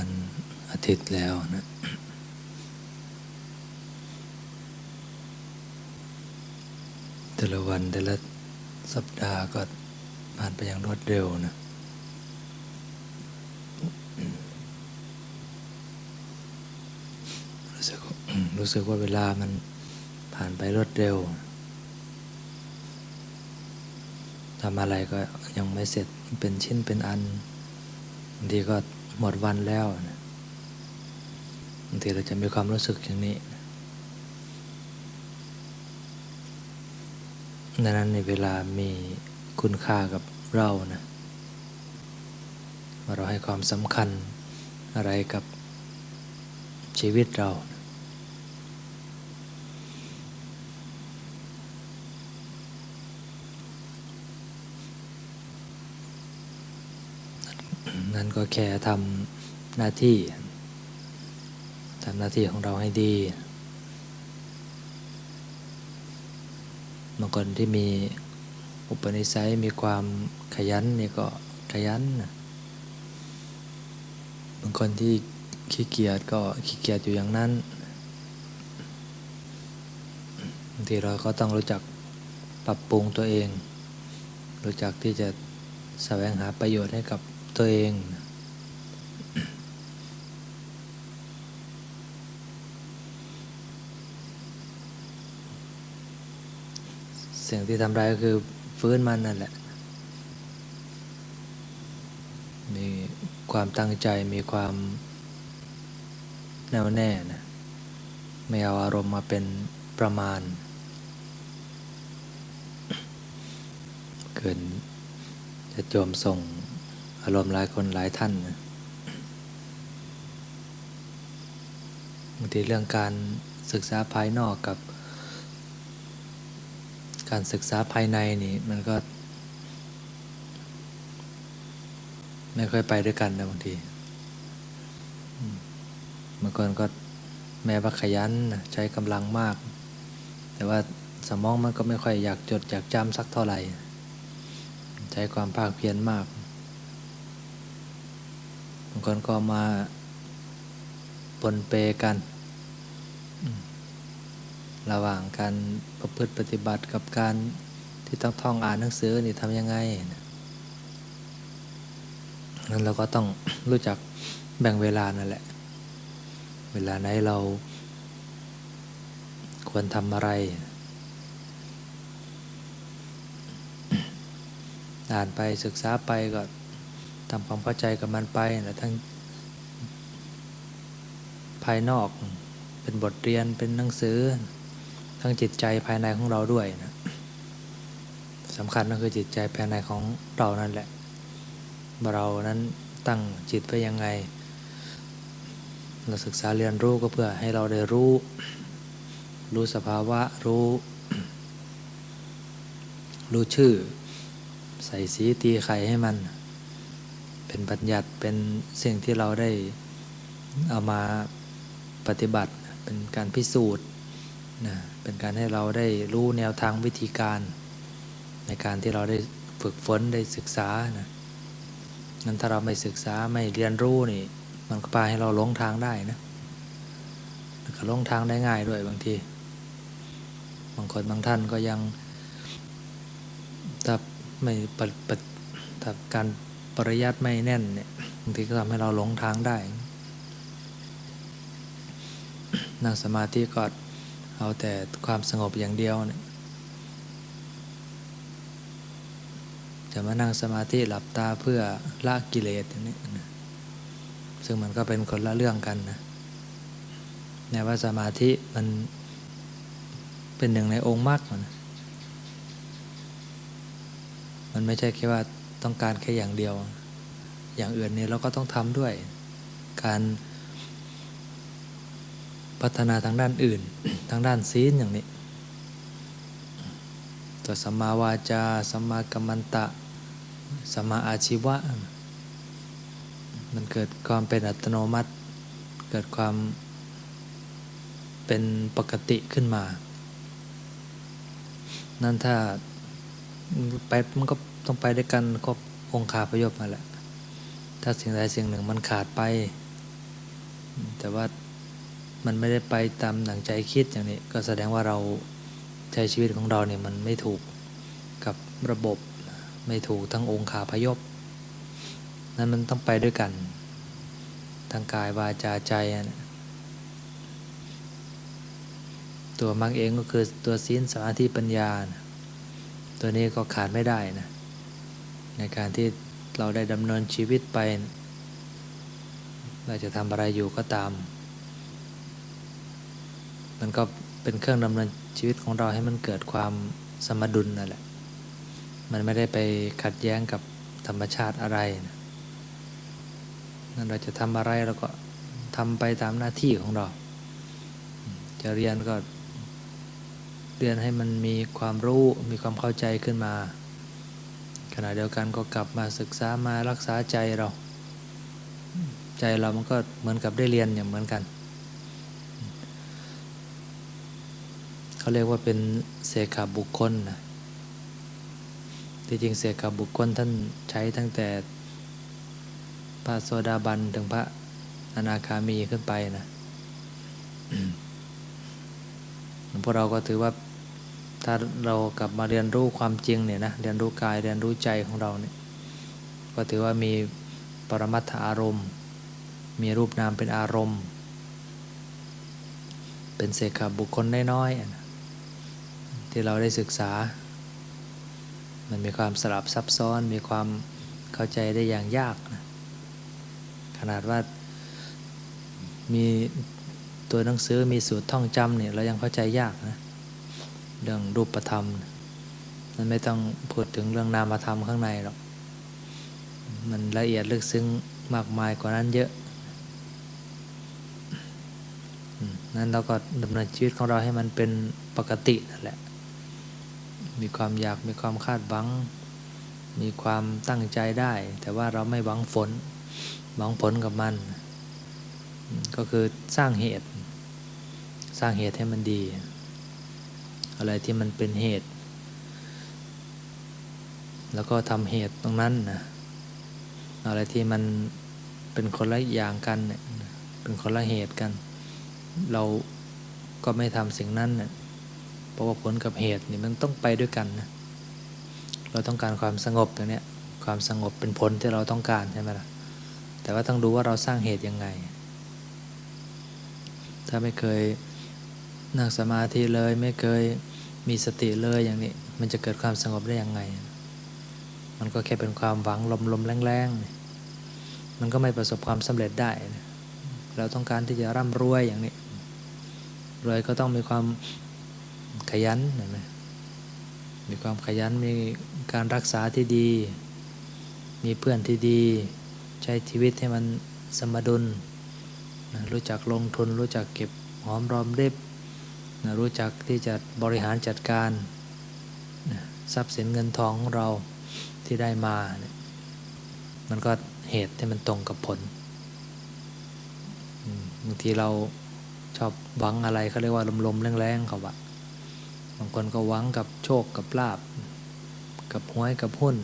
วันอาทิตย์แล้วนะแต่ละวันแต่ละสัปดาห์ก็ผ่านไปอย่างรวดเร็วนะรู้สึกรู้สึกว่าเวลามันผ่านไปรวดเร็วทำอะไรก็ยังไม่เสร็จเป็นชิ้นเป็นอันบางทีก็ หมดวันแล้วนะบางทีเราจะมีความรู้สึกอย่างนี้ดังนั้นในเวลามีคุณค่ากับเรานะเราให้ความสำคัญอะไรกับชีวิตเรานะ นั่นก็แค่ทำหน้าที่ทำหน้าที่ของเราให้ดีบางคนที่มีอุปนิสัยมีความขยันนี่ก็ขยันบางคนที่ขี้เกียจก็ขี้เกียจอยู่อย่างนั้นบางทีเราก็ต้องรู้จักปรับปรุงตัวเอง รู้จักที่จะแสวงหาประโยชน์ให้กับ ตัวเอง สิ่งที่ทำได้ก็คือฟื้นมันนั่นแหละ มีความตั้งใจมีความแน่วแน่นะไม่เอาอารมณ์มาเป็นประมาณ เกินจะโจมส่ง อารมณ์หลายคนหลายท่านบางทีเรื่องการศึกษาภายนอกกับ การศึกษาภายในนี่มันก็ ไม่ค่อยไปด้วยกันนะบางทีบางคนก็แม้ว่าขยันใช้กำลังมาก แต่ว่าสมองมันก็ไม่ค่อยอยากจดอยากจำสักเท่าไหร่ ใช้ความภาคเพียรมาก บางคนก็มาปนเปกัน ระหว่างการประพฤติปฏิบัติกับการที่ต้องท่องอ่านหนังสือนี่ทำยังไงนั้นเราก็ต้องรู้จักแบ่งเวลานั่นแหละ เวลาไหนเราควรทำอะไร อ่านไปศึกษาไปก็ ทำความเข้าใจกับมันไปนะทั้งภายนอกเป็นบทเรียนเป็นหนังสือ ทั้งจิตใจภายในของเราด้วยนะสำคัญก็คือจิตใจภายในของเรานั่นแหละเรานั้นตั้งจิตไปยังไง เราศึกษาเรียนรู้ก็เพื่อให้เราได้รู้ รู้สภาวะรู้ รู้ชื่อ ใส่สีตีไข่ให้มัน เป็นบัญญัติเป็นสิ่งที่เราได้เอามาปฏิบัติ เป็นการพิสูจน์นะเป็นการให้เราได้รู้แนวทางวิธีการ ในการที่เราได้ฝึกฝนได้ศึกษานะงั้นถ้าเราไม่ศึกษาไม่เรียนรู้นี่ มันก็พาให้เราหลงทางได้นะก็หลงทางได้ง่ายด้วยบางทีบางคนบางท่านก็ยังถ้าไม่ปฏิถ้าการ ปริยัติไม่แน่นเนี่ยบางทีก็ทำให้เราหลงทางได้ นั่งสมาธิก็เอาแต่ความสงบอย่างเดียวเนี่ยจะมานั่งสมาธิหลับตาเพื่อละกิเลสอย่างนี้ซึ่งมันก็เป็นคนละเรื่องกันนะแม้ว่าสมาธิมันเป็นหนึ่งในองค์มรรคมัน มันไม่ใช่แค่ว่า ต้องการแค่อย่างเดียว อย่างอื่นเนี่ยเราก็ต้องทำด้วย การพัฒนาทางด้านอื่น ทางด้านศีลอย่างนี้ ตัวสัมมาวาจาสัมมากัมมันตะสัมมาอาชีวะ มันเกิดความเป็นอัตโนมัติ เกิดความเป็นปกติขึ้นมา นั่นถ้าไปมันก็ ต้องไปด้วยกันครบองค์ขาประยชน์มาแหละ ถ้าสิ่งใดสิ่งหนึ่งมันขาดไป แต่ว่ามันไม่ได้ไปตามหนังใจคิดอย่างนี้ ก็แสดงว่าเราใช้ชีวิตของเราเนี่ยมันไม่ถูกกับระบบไม่ถูกทั้งองค์ขาพยพ นั้นมันต้องไปด้วยกันทางกายวาจาใจนะตัวมักเองก็คือตัวศีลสมาธิปัญญานะตัวนี้ก็ขาดไม่ได้นะ ในการที่เราได้ดำเนินชีวิตไป เราจะทำอะไรอยู่ก็ตาม มันก็เป็นเครื่องดำเนินชีวิตของเราให้มันเกิดความสมดุลนั่นแหละ มันไม่ได้ไปขัดแย้งกับธรรมชาติอะไรนะนั่นเราจะทำอะไรเราก็ทำไปตามหน้าที่ของเรา จะเรียนก็เรียนให้มันมีความรู้มีความเข้าใจขึ้นมา ขณะเดียวกันก็กลับมาศึกษามารักษาใจเรา ใจเรามันก็เหมือนกับได้เรียนอย่างเหมือนกัน เขาเรียกว่าเป็นเสขาบุคคลนะที่จริงเสขาบุคคลท่านใช้ตั้งแต่พระโสดาบันถึงพระอนาคามีขึ้นไปนะพวกเราก็ถือว่า ถ้าเรากลับมาเรียนรู้ความจริงเนี่ยนะเรียนรู้กายเรียนรู้ใจของเราเนี่ยก็ถือว่ามีปรมัตถอารมณ์ มีรูปนามเป็นอารมณ์ เป็นเสกบุคคลน้อยๆที่เราได้ศึกษา มันมีความสลับซับซ้อนมีความเข้าใจได้อย่างยากนะขนาดว่ามีตัวหนังสือมีสูตรท่องจำเนี่ยเรายังเข้าใจยากนะ เรื่องรูปธรรม มันไม่ต้องพูดถึงเรื่องนามธรรมข้างในหรอก มันละเอียดลึกซึ้งมากมายกว่านั้นเยอะนั้นเราก็ดำเนินชีวิตของเราให้มันเป็นปกตินั่นแหละ มีความอยากมีความคาดหวัง มีความตั้งใจได้ แต่ว่าเราไม่หวังฝนหวังผลกับมัน ก็คือสร้างเหตุ สร้างเหตุให้มันดี อะไรที่มันเป็นเหตุ แล้วก็ทำเหตุตรงนั้นนะอะไรที่มันเป็นคนละอย่างกันเนี่ยเป็นคนละเหตุกัน เราก็ไม่ทำสิ่งนั้นเนี่ยเพราะว่าผลกับเหตุนี่มันต้องไปด้วยกันนะเราต้องการความสงบตรงนี้ความสงบเป็นผลที่เราต้องการใช่ไหมล่ะแต่ว่าต้องดูว่าเราสร้างเหตุยังไง ถ้าไม่เคยนั่งสมาธิเลยไม่เคย มีสติเลยอย่างนี้ มันจะเกิดความสงบได้ยังไง มันก็แค่เป็นความหวังลมๆแรงๆ มันก็ไม่ประสบความสำเร็จได้ เราต้องการที่จะร่ำรวยอย่างนี้รวยก็ต้องมีความขยันเห็นไหมมีความขยันมีการรักษาที่ดี มีเพื่อนที่ดี ใช้ชีวิตให้มันสมดุล รู้จักลงทุนรู้จักเก็บหอมรอมริบ นะรู้จักที่จะบริหารจัดการนะทรัพย์สินเงินทองของเราที่ได้มามันก็เหตุที่มันตรงกับผลบางทีเราชอบหวังอะไรเขาเรียกว่าลมๆแรงๆเขาว่าบางคนก็หวังกับโชคกับลาบ กับหวยกับหุ้น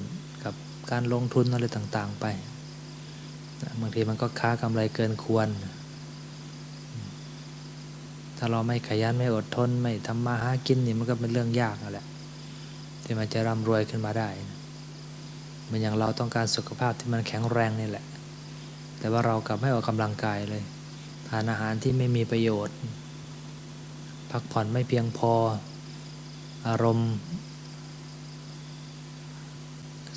กับการลงทุนอะไรต่างๆไปบางทีมันก็ค้ากำไรเกินควร ถ้าเราไม่ขยันไม่อดทน ไม่ทำมาหากินนี่มันก็เป็นเรื่องยากแหละที่มันจะร่ำรวยขึ้นมาได้มันอย่างเราต้องการสุขภาพที่มันแข็งแรงนี่แหละ แต่ว่าเรากลับไม่ออกกำลังกายเลย ทานอาหารที่ไม่มีประโยชน์ พักผ่อนไม่เพียงพอ อารมณ์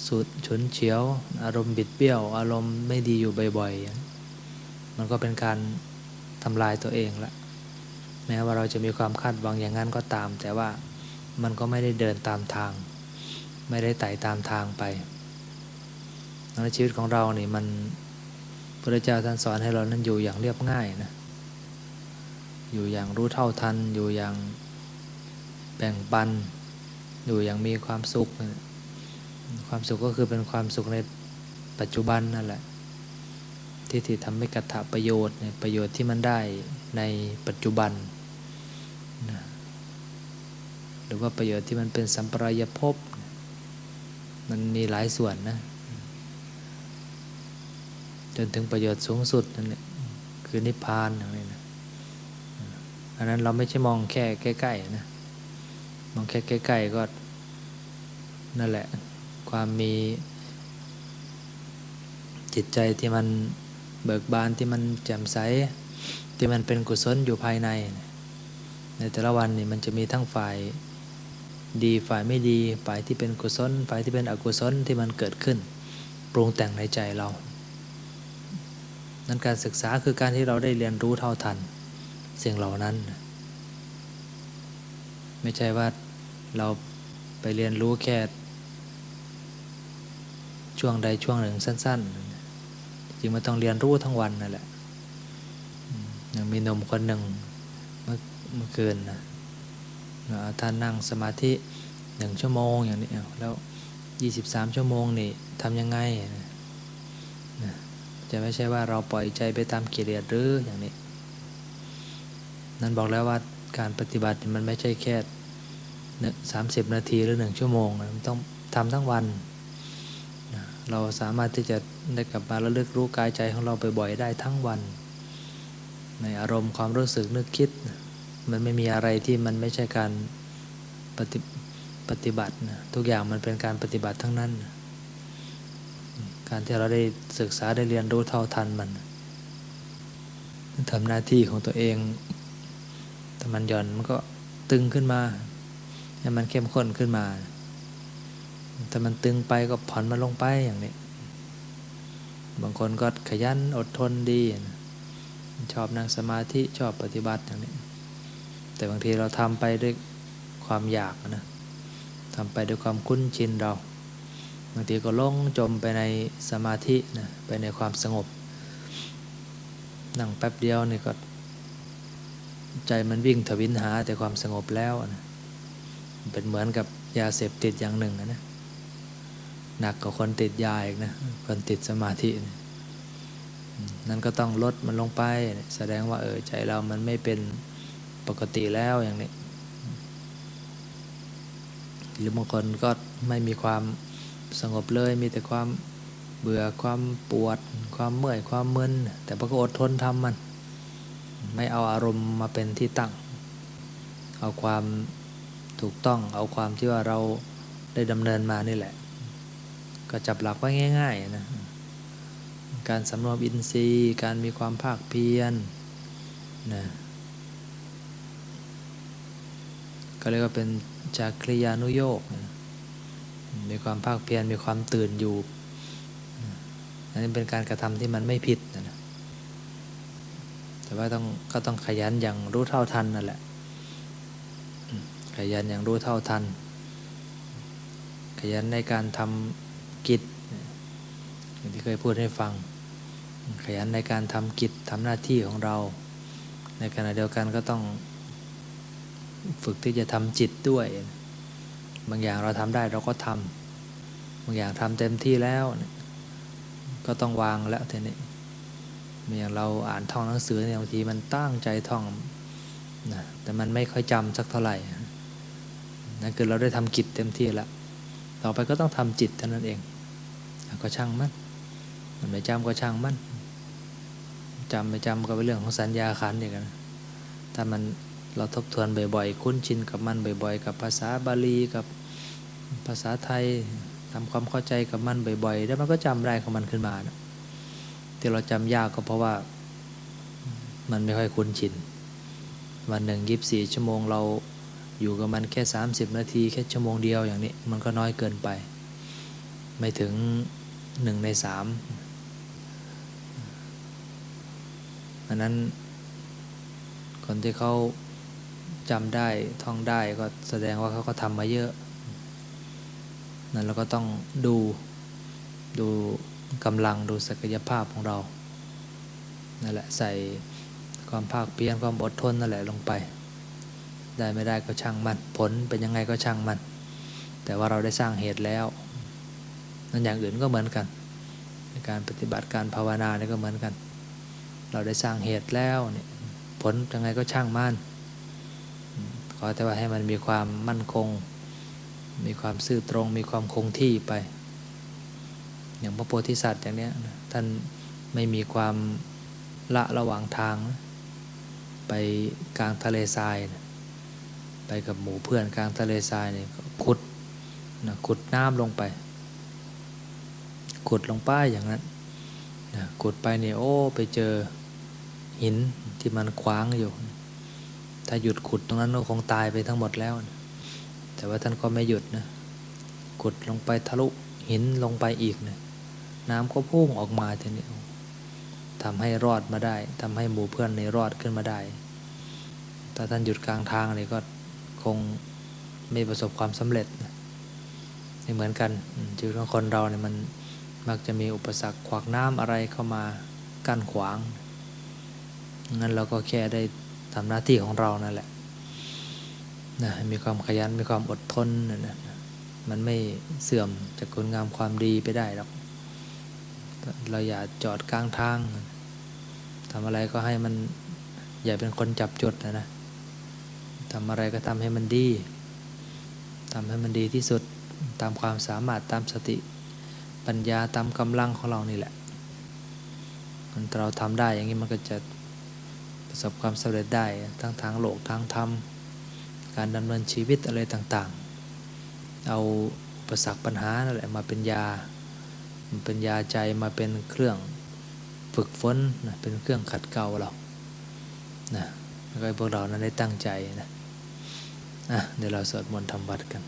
สุดฉุนเฉียว อารมณ์บิดเบี้ยว อารมณ์ไม่ดีอยู่บ่อยๆ มันก็เป็นการทำลายตัวเองละ แม้ว่าเราจะมีความคาดหวังอย่างนั้นก็ตาม แต่ว่ามันก็ไม่ได้เดินตามทาง ไม่ได้ไต่ตามทางไปในชีวิตของเรานี่มันพระเจ้าท่านสอนให้เรานั้นอยู่อย่างเรียบง่ายนะอยู่อย่างรู้เท่าทัน อยู่อย่างแบ่งปัน อยู่อย่างมีความสุข ความสุขก็คือเป็นความสุขในปัจจุบันนั่นแหละ ที่ที่ทำให้กระถาประโยชน์เนี่ยประโยชน์ที่มันได้ในปัจจุบัน นะหรือว่าประโยชน์ที่มันเป็นสัมปรายภพ มันมีหลายส่วนนะ จนถึงประโยชน์สูงสุดนั่นแหละคือนิพพานอย่างนี้นะอันนั้นเราไม่ใช่มองแค่ใกล้ๆนะ มองแค่ใกล้ๆก็นั่นแหละ ความมีจิตใจที่มันเบิกบานที่มันแจ่มใส ที่มันเป็นกุศลอยู่ภายใน ในแต่ละวันนี่มันจะมีทั้งฝ่ายดีฝ่ายไม่ดีฝ่ายที่เป็นกุศลฝ่ายที่เป็นอกุศลที่มันเกิดขึ้น ปรุงแต่งในใจเรา นั้นการศึกษาคือการที่เราได้เรียนรู้เท่าทันสิ่งเหล่านั้น ไม่ใช่ว่าเราไปเรียนรู้แค่ช่วงใดช่วงหนึ่งสั้น ๆ จริงมันต้องเรียนรู้ทั้งวันนั่นแหละย่างมีนมคนหนึ่ง เมื่อคืนนะท่านนั่งสมาธิหนึ่งชั่วโมงอย่างนี้แล้วยี่สิบสามชั่วโมงนี่ทำยังไงนะจะไม่ใช่ว่าเราปล่อยใจไปตามกิเลสหรืออย่างนี้ นั้นบอกแล้วว่าการปฏิบัติมันไม่ใช่แค่สามสิบนาทีหรือหนึ่งชั่วโมงมันต้องทำทั้งวันนะเราสามารถที่จะได้กลับมาแล้วเลือกรู้กายใจของเราไปบ่อยได้ทั้งวัน ในอารมณ์ความรู้สึกนึกคิด มันไม่มีอะไรที่มันไม่ใช่การปฏิปฏิบัตินะทุกอย่างมันเป็นการปฏิบัติทั้งนั้นการที่เราได้ศึกษาได้เรียนรู้เท่าทันมันทำหน้าที่ของตัวเองถ้ามันหย่อนมันก็ตึงขึ้นมาให้มันเข้มข้นขึ้นมาถ้ามันตึงไปก็ผ่อนมันลงไปอย่างนี้ บางคนก็ขยันอดทนดี ชอบนั่งสมาธิชอบปฏิบัติอย่างนี้ แต่บางทีเราทำไปด้วยความอยากนะทำไปด้วยความคุ้นชินเรา บางทีก็ลงจมไปในสมาธินะไปในความสงบ นั่งแป๊บเดียวนี่ก็ใจมันวิ่งทวินหาแต่ความสงบแล้วนะเป็นเหมือนกับยาเสพติดอย่างหนึ่งนะหนักกว่าคนติดยาอีกนะคนติดสมาธินะนั่นก็ต้องลดมันลงไป แสดงว่าเออใจเรามันไม่เป็น ปกติแล้วอย่างนี้หรือบางคนก็ไม่มีความสงบเลยมีแต่ความเบื่อความปวด ความเมื่อยความมึนแต่พอก็อดทนทำมัน ไม่เอาอารมณ์มาเป็นที่ตั้ง เอาความถูกต้องเอาความที่ว่าเราได้ดำเนินมานี่แหละ ก็จับหลักไว้ง่ายๆนะการสำรวมอินทรีย์ การมีความภาคเพียรนะ ก็เรียกว่าเป็นจากคริยานุโยกมีความภาคเพียรมีความตื่นอยู่อันนี้เป็นการกระทำที่มันไม่ผิดนะแต่ว่าต้องก็ต้องขยันอย่างรู้เท่าทันนั่นแหละ ขยันอย่างรู้เท่าทัน ขยันในการทำกิจอย่างที่เคยพูดให้ฟัง ขยันในการทำกิจทำหน้าที่ของเรา ในขณะเดียวกันก็ต้อง ฝึกที่จะทำจิตด้วย บางอย่างเราทำได้เราก็ทำบางอย่างทำเต็มที่แล้ว ก็ต้องวางแล้วทีนี้อย่างเราอ่านท่องหนังสือเนี่ยบางทีมันตั้งใจท่องนะแต่มันไม่ค่อยจำสักเท่าไหร่นั่นคือเราได้ทำกิจเต็มที่แล้วต่อไปก็ต้องทำจิตเท่านั้นเอง ก็ช่างมันมันไม่จำก็ช่างมันจำไม่จำก็เป็นเรื่องของสัญญาขันเองนะถ้ามัน เราทบทวนบ่อยๆ คุ้นชินกับมันบ่อยๆ กับภาษาบาลีกับภาษาไทยทำความเข้าใจกับมันบ่อยๆ แล้วมันก็จำได้ของมันขึ้นมานะที่เราจำยากก็เพราะว่ามันไม่ค่อยคุ้นชิน วันหนึ่งยีิบสี่ชั่วโมงเราอยู่กับมันแค่สามสิบนาที แค่ชั่วโมงเดียวอย่างนี้มันก็น้อยเกินไป ไม่ถึงหนึ่งในสามอันนั้นคนที่เขา จำได้ท่องได้ก็แสดงว่าเขาก็ทำมาเยอะนั้นเราก็ต้องดูดูกำลังดูศักยภาพของเรานั่นแหละใส่ความภาคเพียรความอดทนนั่นแหละลงไป ได้ไม่ได้ก็ช่างมันผลเป็นยังไงก็ช่างมัน แต่ว่าเราได้สร้างเหตุแล้วนั่นอย่างอื่นก็เหมือนกัน ในการปฏิบัติการภาวนาเนี่ยก็เหมือนกัน เราได้สร้างเหตุแล้วเนี่ยผลยังไงก็ช่างมัน ขอแต่ว่าให้มันมีความมั่นคง มีความซื่อตรง มีความคงที่ไป อย่างพระโพธิสัตว์อย่างเนี้ยท่านไม่มีความละระหว่างทาง ไปกลางทะเลทราย ไปกับหมู่เพื่อนกลางทะเลทรายเนี่ยก็ขุดนะขุดน้ำลงไป ขุดลงไปอย่างนั้นนะขุดไปเนี่ยโอ้ไปเจอหินที่มันขวางอยู่ ถ้าหยุดขุดตรงนั้นก็คงตายไปทั้งหมดแล้วนะแต่ว่าท่านก็ไม่หยุดนะขุดลงไปทะลุหินลงไปอีกนะน้ำก็พุ่งออกมาทีนี้ทำให้รอดมาได้ทำให้หมู่เพื่อนในรอดขึ้นมาได้ ถ้าท่านหยุดกลางทางนี่ก็คงไม่ประสบความสำเร็จนะนี่เหมือนกันชีวิตของคนเราเนี่ยมันมักจะมีอุปสรรคขวากน้ำอะไรเข้ามากั้นขวางงั้นเราก็แค่ได้ ทำหน้าที่ของเรานั่นแหละนะมีความขยันมีความอดทนนะนะมันไม่เสื่อมจากคุณงามความดีไปได้หรอก เราอย่าจอดกลางทางทำอะไรก็ให้มันอย่าเป็นคนจับจุดนะนะทำอะไรก็ทำให้มันดีทำให้มันดีที่สุดตามความสามารถตามสติปัญญาตามกำลังของเรานี่แหละ มันเราทำได้อย่างนี้มันก็จะ ประสบความสำเร็จได้ทั้งทางโลกทางธรรม การดำเนินชีวิตอะไรต่างๆ เอาอุปสรรคปัญหานั่นแหละมาเป็นยามันเป็นยาใจมาเป็นเครื่องฝึกฝนนะเป็นเครื่องขัดเกลาเรานะแล้วก็พวกเรานั้นได้ตั้งใจนะอะเดี๋ยวเราสวดมนต์ทำวัดกัน